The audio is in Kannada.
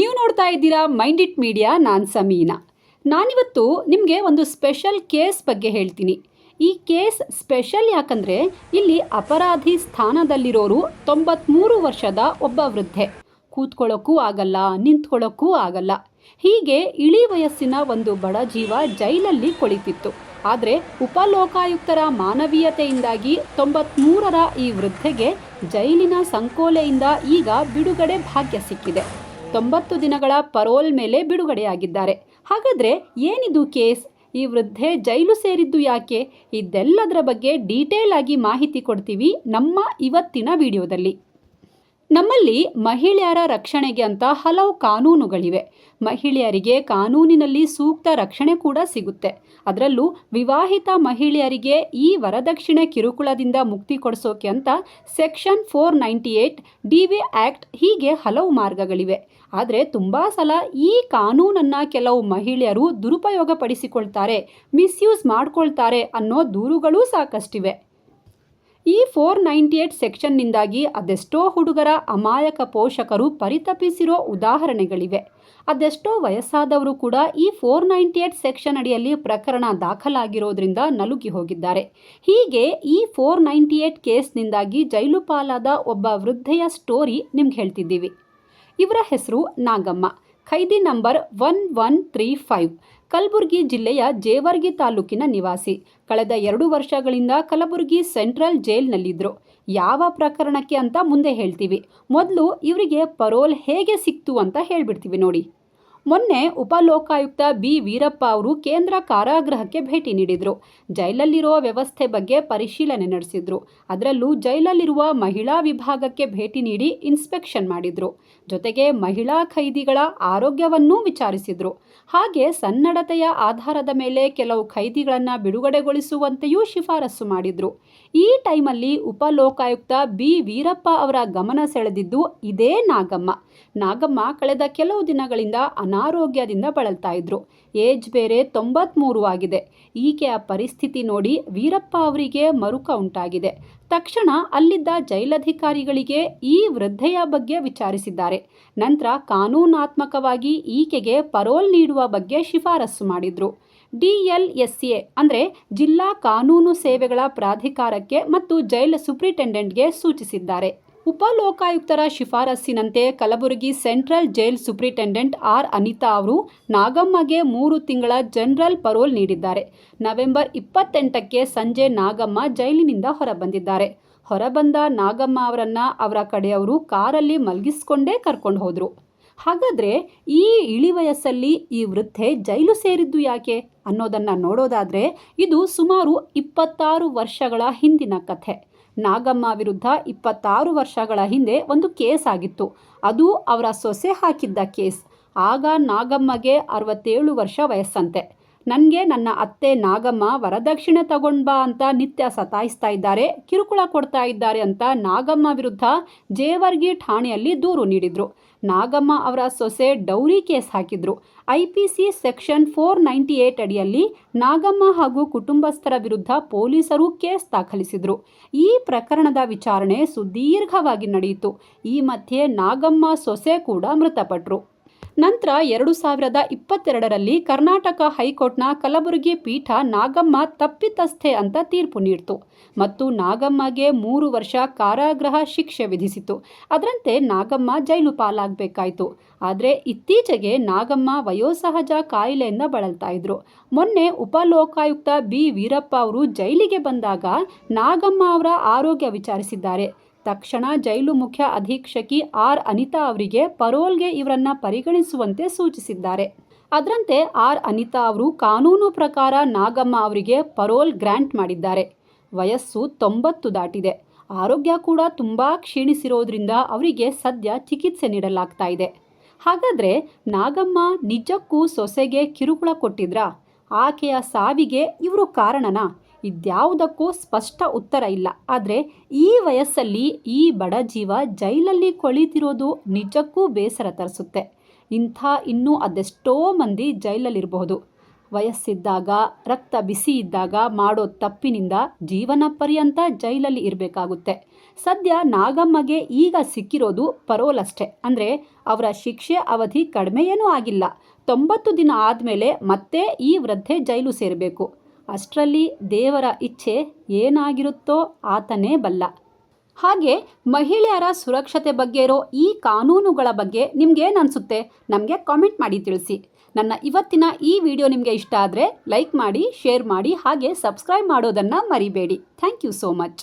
ನೀವು ನೋಡ್ತಾ ಇದ್ದೀರಾ ಮೈಂಡ್ ಇಟ್ ಮೀಡಿಯಾ, ನಾನು ಸಮೀನಾ. ನಾನಿವತ್ತು ನಿಮಗೆ ಒಂದು ಸ್ಪೆಷಲ್ ಕೇಸ್ ಬಗ್ಗೆ ಹೇಳ್ತೀನಿ. ಈ ಕೇಸ್ ಸ್ಪೆಷಲ್ ಯಾಕಂದರೆ ಇಲ್ಲಿ ಅಪರಾಧಿ ಸ್ಥಾನದಲ್ಲಿರೋರು ತೊಂಬತ್ಮೂರು ವರ್ಷದ ಒಬ್ಬ ವೃದ್ಧೆ. ಕೂತ್ಕೊಳ್ಳೋಕ್ಕೂ ಆಗಲ್ಲ, ನಿಂತ್ಕೊಳ್ಳೋಕ್ಕೂ ಆಗಲ್ಲ. ಹೀಗೆ ಇಳಿ ವಯಸ್ಸಿನ ಒಂದು ಬಡ ಜೀವ ಜೈಲಲ್ಲಿ ಕೊಳಿತಿತ್ತು. ಆದರೆ ಉಪಲೋಕಾಯುಕ್ತರ ಮಾನವೀಯತೆಯಿಂದಾಗಿ ತೊಂಬತ್ಮೂರರ ಈ ವೃದ್ಧೆಗೆ ಜೈಲಿನ ಸಂಕೋಲೆಯಿಂದ ಈಗ ಬಿಡುಗಡೆ ಭಾಗ್ಯ ಸಿಕ್ಕಿದೆ. ತೊಂಬತ್ತು ದಿನಗಳ ಪರೋಲ್ ಮೇಲೆ ಬಿಡುಗಡೆಯಾಗಿದ್ದಾರೆ. ಹಾಗಾದರೆ ಏನಿದು ಕೇಸ್? ಈ ವೃದ್ಧೆ ಜೈಲು ಸೇರಿದ್ದು ಯಾಕೆ? ಇದೆಲ್ಲದರ ಬಗ್ಗೆ ಡೀಟೇಲ್ ಆಗಿ ಮಾಹಿತಿ ಕೊಡ್ತೀವಿ ನಮ್ಮ ಇವತ್ತಿನ ವಿಡಿಯೋದಲ್ಲಿ. ನಮ್ಮಲ್ಲಿ ಮಹಿಳೆಯರ ರಕ್ಷಣೆಗೆ ಅಂತ ಹಲವು ಕಾನೂನುಗಳಿವೆ. ಮಹಿಳೆಯರಿಗೆ ಕಾನೂನಿನಲ್ಲಿ ಸೂಕ್ತ ರಕ್ಷಣೆ ಕೂಡ ಸಿಗುತ್ತೆ. ಅದರಲ್ಲೂ ವಿವಾಹಿತ ಮಹಿಳೆಯರಿಗೆ ಈ ವರದಕ್ಷಿಣೆ ಕಿರುಕುಳದಿಂದ ಮುಕ್ತಿ ಕೊಡಿಸೋಕೆ ಅಂತ section four ninety eight D V act ಹೀಗೆ ಹಲವು ಮಾರ್ಗಗಳಿವೆ. ಆದರೆ ತುಂಬ ಸಲ ಈ ಕಾನೂನನ್ನು ಕೆಲವು ಮಹಿಳೆಯರು ದುರುಪಯೋಗಪಡಿಸಿಕೊಳ್ತಾರೆ, ಮಿಸ್ಯೂಸ್ ಮಾಡ್ಕೊಳ್ತಾರೆ ಅನ್ನೋ ದೂರುಗಳೂ ಸಾಕಷ್ಟಿವೆ. ಈ ಫೋರ್ ನೈಂಟಿ ಏಟ್ ಸೆಕ್ಷನ್ನಿಂದಾಗಿ ಅದೆಷ್ಟೋ ಹುಡುಗರ ಅಮಾಯಕ ಪೋಷಕರು ಪರಿತಪಿಸಿರೋ ಉದಾಹರಣೆಗಳಿವೆ. ಅದೆಷ್ಟೋ ವಯಸ್ಸಾದವರು ಕೂಡ ಈ ಫೋರ್ ನೈಂಟಿ ಏಟ್ ಸೆಕ್ಷನ್ ಅಡಿಯಲ್ಲಿ ಪ್ರಕರಣ ದಾಖಲಾಗಿರೋದ್ರಿಂದ ನಲುಗಿ ಹೋಗಿದ್ದಾರೆ. ಹೀಗೆ ಈ ಫೋರ್ ನೈಂಟಿ ಏಟ್ ಕೇಸ್ನಿಂದಾಗಿ ಜೈಲು ಪಾಲಾದ ಒಬ್ಬ ವೃದ್ಧೆಯ ಸ್ಟೋರಿ ನಿಮ್ಗೆ ಹೇಳ್ತಿದ್ದೀವಿ. ಇವರ ಹೆಸರು ನಾಗಮ್ಮ. ಖೈದಿ number one one three five, Kalaburagi ಜಿಲ್ಲೆಯ ಜೇವರ್ಗಿ ತಾಲೂಕಿನ ನಿವಾಸಿ. ಕಳೆದ ಎರಡು ವರ್ಷಗಳಿಂದ ಕಲಬುರಗಿ ಸೆಂಟ್ರಲ್ ಜೈಲ್ನಲ್ಲಿದ್ದರು ಯಾವ ಪ್ರಕರಣಕ್ಕೆ ಅಂತ ಮುಂದೆ ಹೇಳ್ತೀವಿ. ಮೊದಲು ಇವರಿಗೆ ಪರೋಲ್ ಹೇಗೆ ಸಿಕ್ತು ಅಂತ ಹೇಳ್ಬಿಡ್ತೀವಿ ನೋಡಿ. ಮೊನ್ನೆ ಉಪಲೋಕಾಯುಕ್ತ ಬಿ. ವೀರಪ್ಪ ಅವರು ಕೇಂದ್ರ ಕಾರಾಗೃಹಕ್ಕೆ ಭೇಟಿ ನೀಡಿದರು. ಜೈಲಲ್ಲಿರುವ ವ್ಯವಸ್ಥೆ ಬಗ್ಗೆ ಪರಿಶೀಲನೆ ನಡೆಸಿದ್ರು. ಅದರಲ್ಲೂ ಜೈಲಲ್ಲಿರುವ ಮಹಿಳಾ ವಿಭಾಗಕ್ಕೆ ಭೇಟಿ ನೀಡಿ ಇನ್ಸ್ಪೆಕ್ಷನ್ ಮಾಡಿದ್ರು. ಜೊತೆಗೆ ಮಹಿಳಾ ಖೈದಿಗಳ ಆರೋಗ್ಯವನ್ನೂ ವಿಚಾರಿಸಿದರು. ಹಾಗೆ ಸನ್ನಡತೆಯ ಆಧಾರದ ಮೇಲೆ ಕೆಲವು ಖೈದಿಗಳನ್ನು ಬಿಡುಗಡೆಗೊಳಿಸುವಂತೆಯೂ ಶಿಫಾರಸು ಮಾಡಿದ್ರು. ಈ ಟೈಮಲ್ಲಿ ಉಪಲೋಕಾಯುಕ್ತ ಬಿ. ವೀರಪ್ಪ ಅವರ ಗಮನ ಸೆಳೆದಿದ್ದು ಇದೇ ನಾಗಮ್ಮ. ನಾಗಮ್ಮ ಕಳೆದ ಕೆಲವು ದಿನಗಳಿಂದ ಅನಾರೋಗ್ಯದಿಂದ ಬಳಲ್ತಾ ಇದ್ರು. ಏಜ್ ಬೇರೆ ತೊಂಬತ್ಮೂರು ಆಗಿದೆ. ಈಕೆಯ ಪರಿಸ್ಥಿತಿ ನೋಡಿ ವೀರಪ್ಪ ಅವರಿಗೆ ಮರುಕ ಉಂಟಾಗಿದೆ. ತಕ್ಷಣ ಅಲ್ಲಿದ್ದ ಜೈಲಧಿಕಾರಿಗಳಿಗೆ ಈ ವೃದ್ಧೆಯ ಬಗ್ಗೆ ವಿಚಾರಿಸಿದ್ದಾರೆ. ನಂತರ ಕಾನೂನಾತ್ಮಕವಾಗಿ ಈಕೆಗೆ ಪರೋಲ್ ನೀಡುವ ಬಗ್ಗೆ ಶಿಫಾರಸು ಮಾಡಿದ್ರು. ಡಿಎಲ್ಎಸ್ಎ ಅಂದರೆ ಜಿಲ್ಲಾ ಕಾನೂನು ಸೇವೆಗಳ ಪ್ರಾಧಿಕಾರಕ್ಕೆ ಮತ್ತು ಜೈಲ್ ಸೂಪ್ರಿಟೆಂಡೆಂಟ್ಗೆ ಸೂಚಿಸಿದ್ದಾರೆ. ಉಪಲೋಕಾಯುಕ್ತರ ಶಿಫಾರಸ್ಸಿನಂತೆ Kalaburagi central jail superintendent R Anitha ಅವರು ನಾಗಮ್ಮಗೆ ಮೂರು ತಿಂಗಳ ಜನರಲ್ ಪರೋಲ್ ನೀಡಿದ್ದಾರೆ. ನವೆಂಬರ್ ಇಪ್ಪತ್ತೆಂಟಕ್ಕೆ ಸಂಜೆ ನಾಗಮ್ಮ ಜೈಲಿನಿಂದ ಹೊರಬಂದಿದ್ದಾರೆ. ಹೊರಬಂದ ನಾಗಮ್ಮ ಅವರನ್ನ ಅವರ ಕಡೆಯವರು ಕಾರಲ್ಲಿ ಮಲಗಿಸ್ಕೊಂಡೇ ಕರ್ಕೊಂಡು ಹೋದರು. ಹಾಗಾದರೆ ಈ ಇಳಿ ವಯಸ್ಸಲ್ಲಿ ಈ ವೃದ್ಧೆ ಜೈಲು ಸೇರಿದ್ದು ಯಾಕೆ ಅನ್ನೋದನ್ನು ನೋಡೋದಾದರೆ ಇದು ಸುಮಾರು ಇಪ್ಪತ್ತಾರು ವರ್ಷಗಳ ಹಿಂದಿನ ಕಥೆ. ನಾಗಮ್ಮ ವಿರುದ್ಧ ಇಪ್ಪತ್ತಾರು ವರ್ಷಗಳ ಹಿಂದೆ ಒಂದು ಕೇಸ್ ಆಗಿತ್ತು. ಅದು ಅವರ ಸೊಸೆ ಹಾಕಿದ್ದ ಕೇಸ್. ಆಗ ನಾಗಮ್ಮಗೆ ಅರವತ್ತೇಳು ವರ್ಷ ವಯಸ್ಸಂತೆ. ನನಗೆ ನನ್ನ ಅತ್ತೆ ನಾಗಮ್ಮ ವರದಕ್ಷಿಣೆ ತಗೊಂಡ್ ಬಾ ಅಂತ ನಿತ್ಯ ಸತಾಯಿಸ್ತಾ ಇದ್ದಾರೆ, ಕಿರುಕುಳ ಕೊಡ್ತಾ ಇದ್ದಾರೆ ಅಂತ ನಾಗಮ್ಮ ವಿರುದ್ಧ ಜೇವರ್ಗಿ ಠಾಣೆಯಲ್ಲಿ ದೂರು ನೀಡಿದ್ರು. ನಾಗಮ್ಮ ಅವರ ಸೊಸೆ ಡೌರಿ ಕೇಸ್ ಹಾಕಿದ್ರು. I P C section four ninety eight ಅಡಿಯಲ್ಲಿ ನಾಗಮ್ಮ ಹಾಗೂ ಕುಟುಂಬಸ್ಥರ ವಿರುದ್ಧ ಪೊಲೀಸರು ಕೇಸ್ ದಾಖಲಿಸಿದ್ರು. ಈ ಪ್ರಕರಣದ ವಿಚಾರಣೆ ಸುದೀರ್ಘವಾಗಿ ನಡೆಯಿತು. ಈ ಮಧ್ಯೆ ನಾಗಮ್ಮ ಸೊಸೆ ಕೂಡ ಮೃತಪಟ್ಟರು ನಂತರ ಎರಡು ಸಾವಿರದ ಇಪ್ಪತ್ತೆರಡರಲ್ಲಿ ಕರ್ನಾಟಕ ಹೈಕೋರ್ಟ್ನ ಕಲಬುರಗಿ ಪೀಠ ನಾಗಮ್ಮ ತಪ್ಪಿತಸ್ಥೆ ಅಂತ ತೀರ್ಪು ನೀಡಿತು. ಮತ್ತು ನಾಗಮ್ಮಗೆ ಮೂರು ವರ್ಷ ಕಾರಾಗೃಹ ಶಿಕ್ಷೆ ವಿಧಿಸಿತು. ಅದರಂತೆ ನಾಗಮ್ಮ ಜೈಲು ಪಾಲಾಗಬೇಕಾಯಿತು. ಆದರೆ ಇತ್ತೀಚೆಗೆ ನಾಗಮ್ಮ ವಯೋಸಹಜ ಕಾಯಿಲೆಯಿಂದ ಬಳಲ್ತಾ ಇದ್ರು. ಮೊನ್ನೆ ಉಪಲೋಕಾಯುಕ್ತ ಬಿ. ವೀರಪ್ಪ ಅವರು ಜೈಲಿಗೆ ಬಂದಾಗ ನಾಗಮ್ಮ ಅವರ ಆರೋಗ್ಯ ವಿಚಾರಿಸಿದ್ದಾರೆ. ತಕ್ಷಣ ಜೈಲು ಮುಖ್ಯ ಅಧೀಕ್ಷಕಿ ಆರ್ ಅನಿತಾ ಅವರಿಗೆ ಪರೋಲ್ಗೆ ಇವರನ್ನ ಪರಿಗಣಿಸುವಂತೆ ಸೂಚಿಸಿದ್ದಾರೆ. ಅದರಂತೆ ಆರ್ ಅನಿತಾ ಅವರು ಕಾನೂನು ಪ್ರಕಾರ ನಾಗಮ್ಮ ಅವರಿಗೆ ಪರೋಲ್ ಗ್ರ್ಯಾಂಟ್ ಮಾಡಿದ್ದಾರೆ. ವಯಸ್ಸು ತೊಂಬತ್ತು ದಾಟಿದೆ. ಆರೋಗ್ಯ ಕೂಡ ತುಂಬ ಕ್ಷೀಣಿಸಿರೋದ್ರಿಂದ ಅವರಿಗೆ ಸದ್ಯ ಚಿಕಿತ್ಸೆ ನೀಡಲಾಗ್ತಾ ಇದೆ. ಹಾಗಾದರೆ ನಾಗಮ್ಮ ನಿಜಕ್ಕೂ ಸೊಸೆಗೆ ಕಿರುಕುಳ ಕೊಟ್ಟಿದ್ರಾ? ಆಕೆಯ ಸಾವಿಗೆ ಇವರು ಕಾರಣನಾ? ಇದ್ಯಾವುದಕ್ಕೂ ಸ್ಪಷ್ಟ ಉತ್ತರ ಇಲ್ಲ. ಆದರೆ ಈ ವಯಸ್ಸಲ್ಲಿ ಈ ಬಡ ಜೀವ ಜೈಲಲ್ಲಿ ಕೊಳಿತಿರೋದು ನಿಜಕ್ಕೂ ಬೇಸರ ತರಿಸುತ್ತೆ. ಇಂಥ ಇನ್ನೂ ಅದೆಷ್ಟೋ ಮಂದಿ ಜೈಲಲ್ಲಿರಬಹುದು. ವಯಸ್ಸಿದ್ದಾಗ, ರಕ್ತ ಬಿಸಿ ಇದ್ದಾಗ ಮಾಡೋ ತಪ್ಪಿನಿಂದ ಜೀವನ ಪರ್ಯಂತ ಜೈಲಲ್ಲಿ ಇರಬೇಕಾಗುತ್ತೆ. ಸದ್ಯ ನಾಗಮ್ಮಗೆ ಈಗ ಸಿಕ್ಕಿರೋದು ಪರೋಲ್ ಅಷ್ಟೇ ಅಂದರೆ ಅವರ ಶಿಕ್ಷೆ ಅವಧಿ ಕಡಿಮೆಯೇನೂ ಆಗಿಲ್ಲ. ತೊಂಬತ್ತು ದಿನ ಆದಮೇಲೆ ಮತ್ತೆ ಈ ವೃದ್ಧೆ ಜೈಲು ಸೇರಬೇಕು. ಅಷ್ಟರಲ್ಲಿ ದೇವರ ಇಚ್ಛೆ ಏನಾಗಿರುತ್ತೋ ಆತನೇ ಬಲ್ಲ. ಹಾಗೆ ಮಹಿಳೆಯರ ಸುರಕ್ಷತೆ ಬಗ್ಗೆ ಇರೋ ಈ ಕಾನೂನುಗಳ ಬಗ್ಗೆ ನಿಮ್ಗೇನು ಅನಿಸುತ್ತೆ ನಮಗೆ ಕಾಮೆಂಟ್ ಮಾಡಿ ತಿಳಿಸಿ. ನನ್ನ ಇವತ್ತಿನ ಈ ವಿಡಿಯೋ ನಿಮಗೆ ಇಷ್ಟ ಆದರೆ ಲೈಕ್ ಮಾಡಿ ಶೇರ್ ಮಾಡಿ, ಹಾಗೆ ಸಬ್ಸ್ಕ್ರೈಬ್ ಮಾಡೋದನ್ನು ಮರಿಬೇಡಿ. Thank you so much